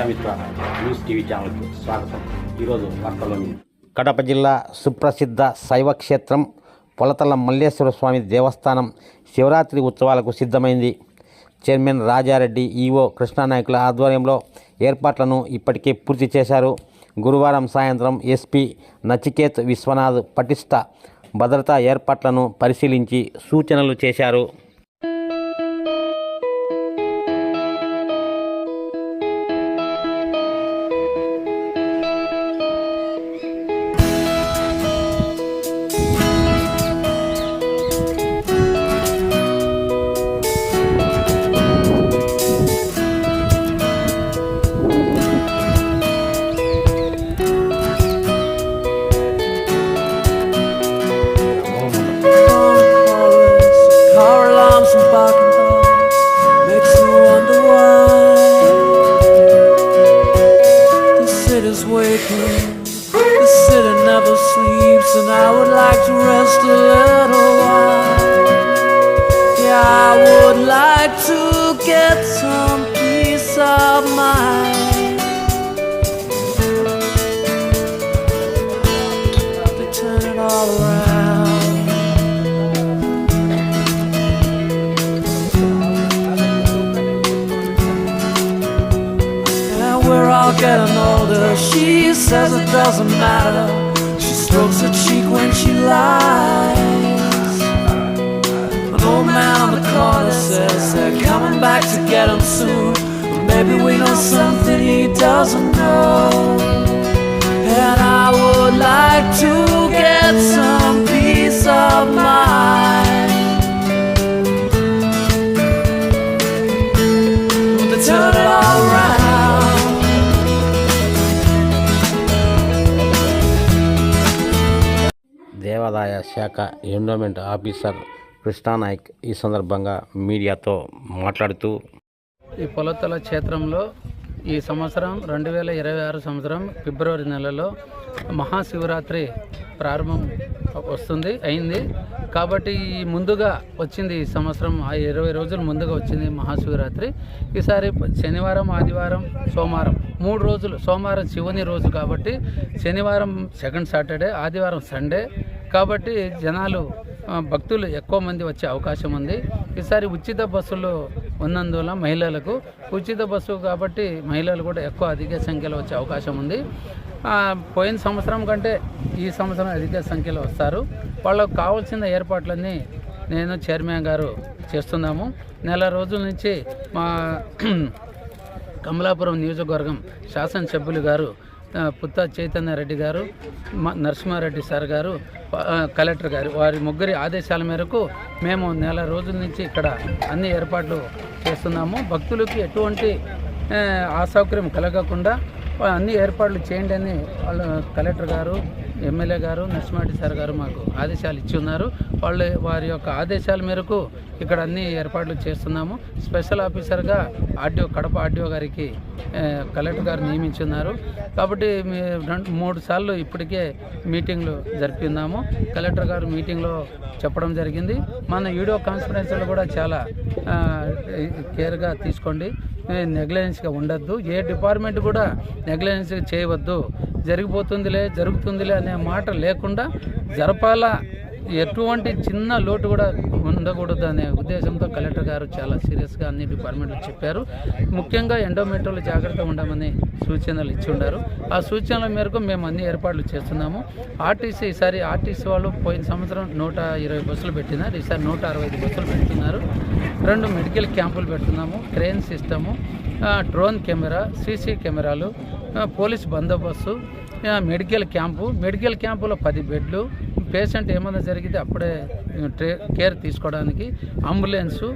Prajamitra news TV ఛానల్కు స్వాగతం. ఈరోజు కడప జిల్లా సుప్రసిద్ధ శైవ క్షేత్రం పొలతల మల్లేశ్వర స్వామి దేవస్థానం శివరాత్రి ఉత్సవాలకు సిద్ధమైంది. చైర్మన్ రాజారెడ్డి ఈవో కృష్ణానాయకుల ఆధ్వర్యంలో ఏర్పాట్లను ఇప్పటికే పూర్తి చేశారు. గురువారం సాయంత్రం ఎస్పీ నచికేత్ విశ్వనాథ్ పటిష్ట భద్రతా ఏర్పాట్లను పరిశీలించి సూచనలు చేశారు. Getting older. She says it doesn't matter. She strokes her cheek when she lies. An old man on the corner says they're coming back to get him soon. But maybe we know something he దేవాదాయ శాఖ endowment officer Krishna Nayak ఈ సందర్భంగా మీడియాతో మాట్లాడుతూ ఈ పొలతల క్షేత్రంలో ఈ సంవత్సరం రెండు వేల ఇరవై ఆరు సంవత్సరం ఫిబ్రవరి నెలలో మహాశివరాత్రి ప్రారంభం వస్తుంది అయింది. కాబట్టి ఈ ముందుగా వచ్చింది ఈ సంవత్సరం ఆ ఇరవై రోజులు ముందుగా వచ్చింది మహాశివరాత్రి. ఈసారి శనివారం ఆదివారం సోమవారం మూడు రోజులు సోమవారం శివుని రోజు కాబట్టి శనివారం సెకండ్ సాటర్డే ఆదివారం సండే కాబట్టి జనాలు భక్తులు ఎక్కువ మంది వచ్చే అవకాశం ఉంది. ఈసారి ఉచిత బస్సులు ఉన్నందువల్ల మహిళలకు ఉచిత బస్సు కాబట్టి మహిళలు కూడా ఎక్కువ అధిక సంఖ్యలో వచ్చే అవకాశం ఉంది. పోయిన సంవత్సరం కంటే ఈ సంవత్సరం అధిక సంఖ్యలో వస్తారు. వాళ్ళకు కావాల్సిన ఏర్పాట్లన్నీ నేను చైర్మన్ గారు చేస్తున్నాము. నెల రోజుల నుంచి మా కమలాపురం నియోజకవర్గం శాసనసభ్యులు గారు పుత్త చైతన్య రెడ్డి గారు నరసింహారెడ్డి సార్ గారు కలెక్టర్ గారు వారి ముగ్గురి ఆదేశాల మేరకు మేము నెల రోజుల నుంచి ఇక్కడ అన్ని ఏర్పాట్లు చేస్తున్నాము. భక్తులకి ఎటువంటి అసౌకర్యం కలగకుండా అన్ని ఏర్పాట్లు చేయండి అని వాళ్ళు కలెక్టర్ గారు ఎమ్మెల్యే గారు నరసింహారెడ్డి సార్ గారు మాకు ఆదేశాలు ఇచ్చి ఉన్నారు. వాళ్ళు వారి యొక్క ఆదేశాల మేరకు ఇక్కడ అన్ని ఏర్పాట్లు చేస్తున్నాము. స్పెషల్ ఆఫీసర్గా ఆర్డీఓ కడప ఆర్డీఓ గారికి కలెక్టర్ గారు నియమించున్నారు కాబట్టి రెండు మూడు సార్లు ఇప్పటికే మీటింగ్లు జరిపిన్నాము కలెక్టర్ గారు మీటింగ్లో చెప్పడం జరిగింది. మన వీడియో కాన్ఫరెన్స్లో కూడా చాలా కేర్గా తీసుకోండి. నెగ్లెజెన్స్గా ఉండద్దు. ఏ డిపార్ట్మెంట్ కూడా నెగ్లెజెన్స్ చేయవద్దు. జరిగిపోతుందిలే జరుగుతుందిలే అనే మాట లేకుండా జరపాలా? ఎటువంటి చిన్న లోటు కూడా ఉండకూడదు అనే ఉద్దేశంతో కలెక్టర్ గారు చాలా సీరియస్గా అన్ని డిపార్ట్మెంట్లు చెప్పారు. ముఖ్యంగా ఎండోమెట్రోలు జాగ్రత్తగా ఉండమని సూచనలు ఇచ్చి ఉన్నారు ఆ సూచనల మేరకు మేము అన్ని ఏర్పాట్లు చేస్తున్నాము. ఆర్టీసీ ఈసారి ఆర్టీసీ వాళ్ళు పోయిన సంవత్సరం నూట ఇరవై బస్సులు పెట్టినారు. ఈసారి నూట అరవై ఐదు బస్సులు పెడుతున్నారు. రెండు మెడికల్ క్యాంపులు పెడుతున్నాము. Crane system drone camera CC కెమెరాలు పోలీస్ బందోబస్తు మెడికల్ క్యాంపు. మెడికల్ క్యాంపులో పది బెడ్లు పేషెంట్ ఏమైనా జరిగితే అప్పుడే ట్రే కేర్ తీసుకోవడానికి ambulance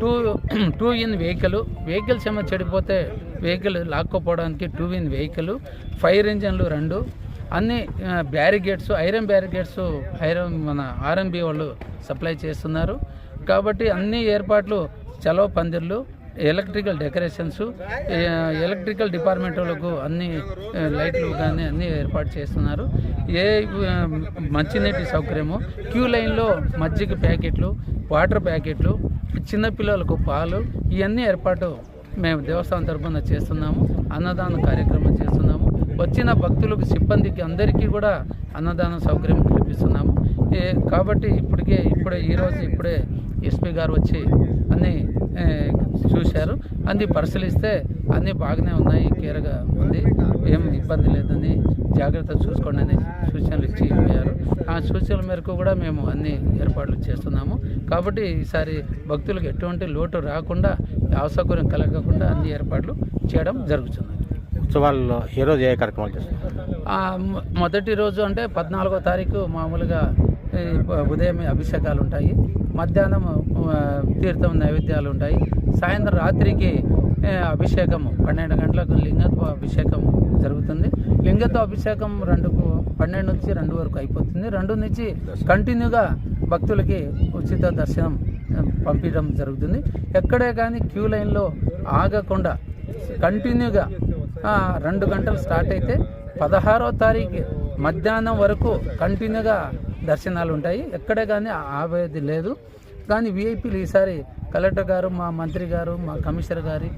two two in vehicle vehicles ఏమైనా చెడిపోతే వెహికల్ లాక్కోపోవడానికి టూ ఇన్ వెహికల్ ఫైర్ ఇంజన్లు రెండు అన్ని బ్యారిగేట్స్ ఐరన్ బ్యారిగేట్స్ ఐరన్ మన ఆర్ఎంబి వాళ్ళు సప్లై చేస్తున్నారు. కాబట్టి అన్ని ఏర్పాట్లు చలవ పందిర్లు ఎలక్ట్రికల్ డెకరేషన్స్ ఎలక్ట్రికల్ డిపార్ట్మెంట్ వాళ్ళకు అన్ని లైట్లు కానీ అన్నీ ఏర్పాటు చేస్తున్నారు. ఏ మంచినీటి సౌకర్యము క్యూ లైన్లో మజ్జిగ ప్యాకెట్లు వాటర్ ప్యాకెట్లు చిన్నపిల్లలకు పాలు ఇవన్నీ ఏర్పాటు మేము దేవస్థానం తరఫున చేస్తున్నాము అన్నదాన కార్యక్రమం చేస్తున్నాము. వచ్చిన భక్తులకు సిబ్బందికి అందరికీ కూడా అన్నదాన సౌకర్యం కల్పిస్తున్నాము. ఏ కాబట్టి ఇప్పటికే ఇప్పుడే ఈరోజు ఇప్పుడే ఎస్పీ గారు వచ్చి అన్నీ చూశారు. అన్నీ పరిశీలిస్తే అన్నీ బాగానే ఉన్నాయి కేరగా ఉంది. ఏం ఇబ్బంది లేదని జాగ్రత్త చూసుకోండి అని సూచనలు ఇచ్చి పోయారు ఆ సూచనల మేరకు కూడా మేము అన్ని ఏర్పాట్లు చేస్తున్నాము. కాబట్టి ఈసారి భక్తులకు ఎటువంటి లోటు రాకుండా అసౌకర్యం కలగకుండా అన్ని ఏర్పాట్లు చేయడం జరుగుతుంది. ఉత్సవాల్లో ఏ రోజు ఏ కార్యక్రమాలు చేస్తారు మొదటి రోజు అంటే పద్నాలుగో తారీఖు మామూలుగా ఉదయం అభిషేకాలు ఉంటాయి. మధ్యాహ్నం తీర్థం నైవేద్యాలు ఉంటాయి. సాయంత్రం రాత్రికి అభిషేకము. పన్నెండు గంటలకు లింగత్వ అభిషేకం జరుగుతుంది. లింగత్వ అభిషేకం రెండుకు పన్నెండు నుంచి రెండు వరకు అయిపోతుంది. రెండు నుంచి కంటిన్యూగా భక్తులకి ఉచిత దర్శనం పంపించడం జరుగుతుంది. ఎక్కడే కానీ క్యూ లైన్లో ఆగకుండా కంటిన్యూగా రెండు గంటలు స్టార్ట్ అయితే పదహారో తారీఖు మధ్యాహ్నం వరకు కంటిన్యూగా దర్శనాలు ఉంటాయి. ఎక్కడే కానీ ఆవేది లేదు. కానీ విఐపీలు ఈసారి కలెక్టర్ గారు మా మంత్రి గారు మా కమిషనర్ గారి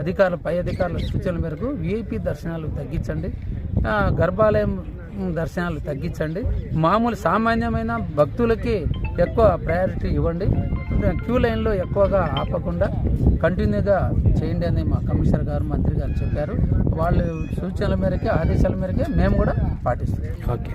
అధికారుల అధికారులు పై అధికారుల సూచనల మేరకు వీఐపీ దర్శనాలు తగ్గించండి. గర్భాలయం దర్శనాలు తగ్గించండి. మామూలు సామాన్యమైన భక్తులకి ఎక్కువ ప్రయారిటీ ఇవ్వండి. క్యూ లైన్లో ఎక్కువగా ఆపకుండా కంటిన్యూగా చేయండి అని మా కమిషనర్ గారు మంత్రి గారు చెప్పారు. వాళ్ళ సూచనల మేరకే ఆదేశాల మేరకే మేము కూడా పాటిస్తాం ఓకే.